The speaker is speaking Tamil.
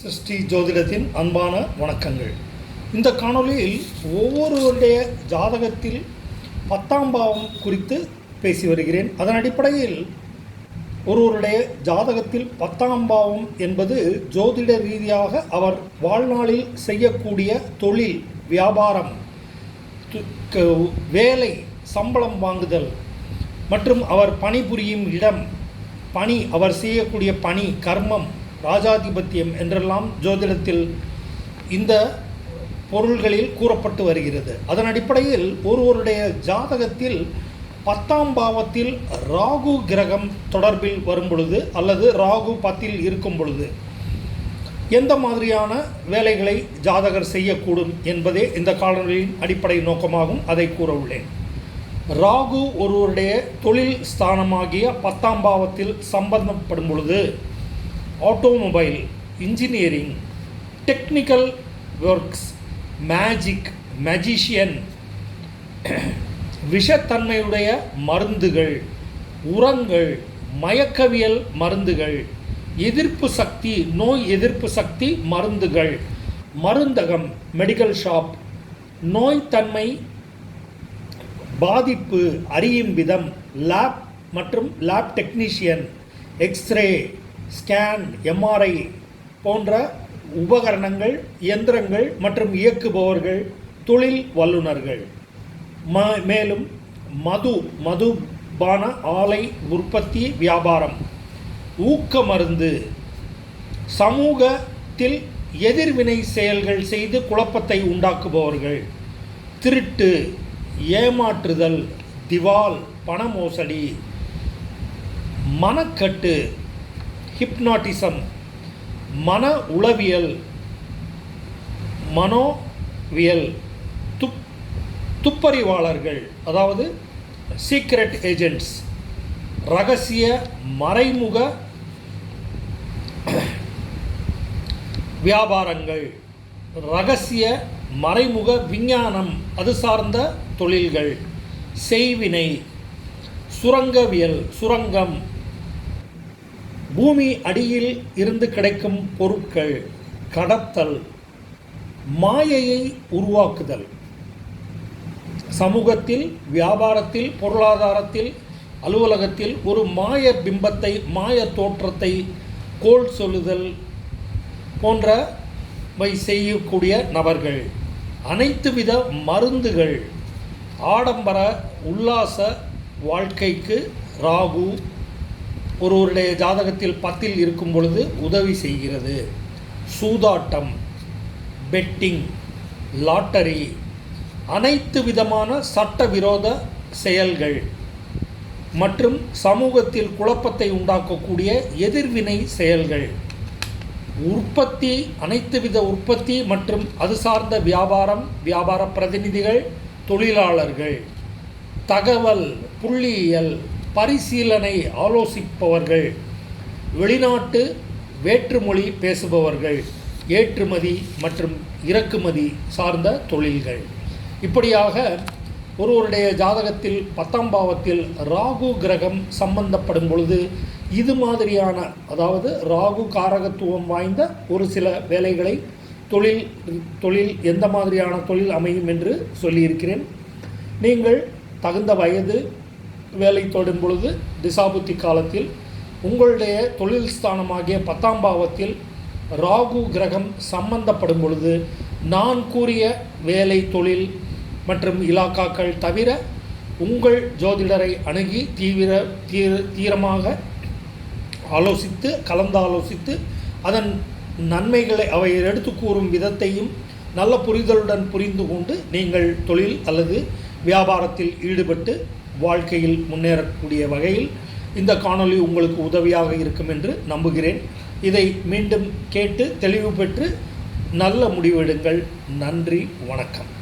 சிருஷ்டி ஜோதிடத்தின் அன்பான வணக்கங்கள். இந்த காணொளியில் ஒவ்வொருவருடைய ஜாதகத்தில் பத்தாம் பாவம் குறித்து பேசி வருகிறேன். அதன் அடிப்படையில் ஒருவருடைய ஜாதகத்தில் பத்தாம் பாவம் என்பது ஜோதிட ரீதியாக அவர் வாழ்நாளில் செய்யக்கூடிய தொழில் வியாபாரம் வேலை சம்பளம் வாங்குதல் மற்றும் அவர் பணிபுரியும் இடம் பணி அவர் செய்யக்கூடிய பணி கர்மம் ராஜாதிபத்தியம் என்றெல்லாம் ஜோதிடத்தில் இந்த பொருள்களில் கூறப்பட்டு வருகிறது. அதன் அடிப்படையில் ஒருவருடைய ஜாதகத்தில் பத்தாம் பாவத்தில் ராகு கிரகம் தொடர்பில் வரும் பொழுது அல்லது ராகு பத்தில் இருக்கும் பொழுது எந்த மாதிரியான வேலைகளை ஜாதகர் செய்யக்கூடும் என்பதே இந்த காலநிலையின் அடிப்படை நோக்கமாகும். அதை கூற உள்ளேன். ராகு ஒருவருடைய தொழில் ஸ்தானமாகிய பத்தாம் பாவத்தில் சம்பந்தப்படும் பொழுது automobile engineering technical works magic magician விஷத்தன்மையுடைய மருந்துகள் உரங்கள் மயக்கவியல் மருந்துகள் எதிர்ப்பு சக்தி நோய் எதிர்ப்பு சக்தி மருந்துகள் மருந்தகம் மெடிக்கல் ஷாப் நோய்த்தன்மை பாதிப்பு அறியும் விதம் லேப் மற்றும் lab technician x ray scan MRI போன்ற உபகரணங்கள் இயந்திரங்கள் மற்றும் இயக்குபவர்கள் தொழில் வல்லுநர்கள். ம மேலும் மது மதுபான ஆலை உற்பத்தி வியாபாரம். ஊக்க மருந்து சமூகத்தில் எதிர்வினை செயல்கள் செய்து குழப்பத்தை உண்டாக்குபவர்கள். திருட்டு ஏமாற்றுதல் திவால் பண மோசடி. மனக்கட்டு. ஹிப்னாட்டிசம் மன உளவியல் மனோவியல் துப் துப்பறிவாளர்கள் அதாவது சீக்ரெட் ஏஜென்ட்ஸ் ரகசிய மறைமுக வியாபாரங்கள் ரகசிய மறைமுக விஞ்ஞானம் அது சார்ந்த தொழில்கள் செய்வினை சுரங்கவியல் சுரங்கம் பூமி அடியில் இருந்து கிடைக்கும் பொருட்கள் கடத்தல் மாயையை உருவாக்குதல். சமூகத்தில் வியாபாரத்தில் பொருளாதாரத்தில் அலுவலகத்தில் ஒரு மாய பிம்பத்தை மாய தோற்றத்தை கோல் சொல்லுதல் போன்றவை செய்யக்கூடிய நபர்கள். அனைத்து வித மருந்துகள் ஆடம்பர உல்லாச வாழ்க்கைக்கு ராகு ஒருவருடைய ஜாதகத்தில் பத்தில் இருக்கும் பொழுது உதவி செய்கிறது. சூதாட்டம் பெட்டிங் லாட்டரி அனைத்து விதமான சட்டவிரோத செயல்கள் மற்றும் சமூகத்தில் குழப்பத்தை உண்டாக்கக்கூடிய எதிர்வினை செயல்கள். உற்பத்தி அனைத்து வித உற்பத்தி மற்றும் அது சார்ந்த வியாபாரம் வியாபார பிரதிநிதிகள் தொழிலாளர்கள் தகவல் புள்ளியியல் பரிசீலனை ஆலோசிப்பவர்கள். வெளிநாட்டு வேற்றுமொழி பேசுபவர்கள் ஏற்றுமதி மற்றும் இறக்குமதி சார்ந்த தொழில்கள். இப்படியாக ஒருவருடைய ஜாதகத்தில் பத்தாம் பாவத்தில் ராகு கிரகம் சம்பந்தப்படும் பொழுது இது மாதிரியான அதாவது ராகு காரகத்துவம் வாய்ந்த ஒரு சில வேலைகளை தொழில் தொழில் எந்த மாதிரியான தொழில் அமையும் என்று சொல்லியிருக்கிறேன். நீங்கள் தகுந்த வயது வேலை தேடும் பொழுது திசாபுத்தி காலத்தில் உங்களுடைய தொழில் ஸ்தானமாகிய பத்தாம் பாவத்தில் ராகு கிரகம் சம்பந்தப்படும் பொழுது நான் கூறிய வேலை தொழில் மற்றும் இலாக்காக்கள் தவிர உங்கள் ஜோதிடரை அணுகி தீவிர தீர தீரமாக ஆலோசித்து கலந்தாலோசித்து அதன் நன்மைகளை அவை எடுத்து கூறும் விதத்தையும் நல்ல புரிதலுடன் புரிந்து கொண்டு நீங்கள் தொழில் அல்லது வியாபாரத்தில் ஈடுபட்டு வாழ்க்கையில் முன்னேறக்கூடிய வகையில் இந்த காணொளி உங்களுக்கு உதவியாக இருக்கும் என்று நம்புகிறேன். இதை மீண்டும் கேட்டு தெளிவு பெற்று நல்ல முடிவெடுங்கள். நன்றி வணக்கம்.